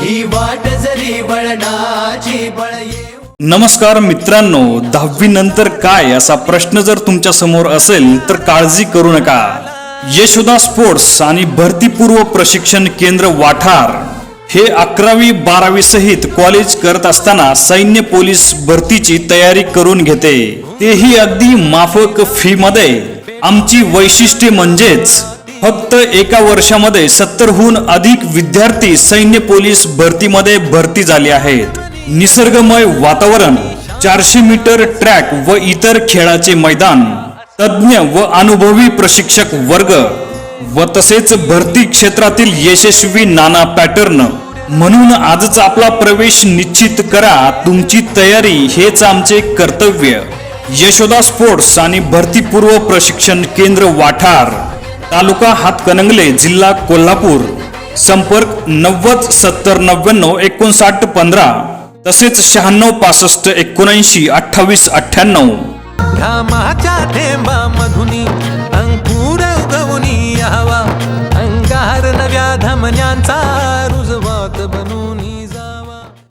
ही वाट जरी बळ नमस्कार मित्रांनो दहावी नंतर काय असा प्रश्न जर तुमच्यासमोर असेल तर काळजी करू नका. यशोदा स्पोर्ट्स आणि भरतीपूर्व प्रशिक्षण केंद्र वाठार हे अकरावी बारावी सहित कॉलेज करत असताना सैन्य पोलीस भरतीची तयारी करून घेते. तेही अगदी माफक फी मध्ये. आमची वैशिष्ट्ये म्हणजेच फक्त एका वर्षामध्ये सत्तरहून अधिक विद्यार्थी सैन्य पोलीस भरतीमध्ये भरती झाले आहेत. निसर्गमय वातावरण चारशे मीटर ट्रॅक व इतर खेळाचे मैदान तज्ज्ञ व अनुभवी प्रशिक्षक वर्ग व तसेच भरती क्षेत्रातील यशस्वी नाना पॅटर्न. म्हणून आजच आपला प्रवेश निश्चित करा तुमची तयारी हेच आमचे कर्तव्य. यशोदा स्पोर्ट्स आणि भरतीपूर्व प्रशिक्षण केंद्र वाठार. तालुका हातकणंगले जिल्हा कोल्हापूर. संपर्क नव्वद सत्तर नव्याण्णव एकोणसाठ पंधरा. तसेच शहाण्णव पासष्ट एकोणऐंशी अठ्ठावीस अठ्ठ्याण्णव. घामाच्या थेंबामधुनी अंकुर उगवणी अंगार नव्या धमन्यांचा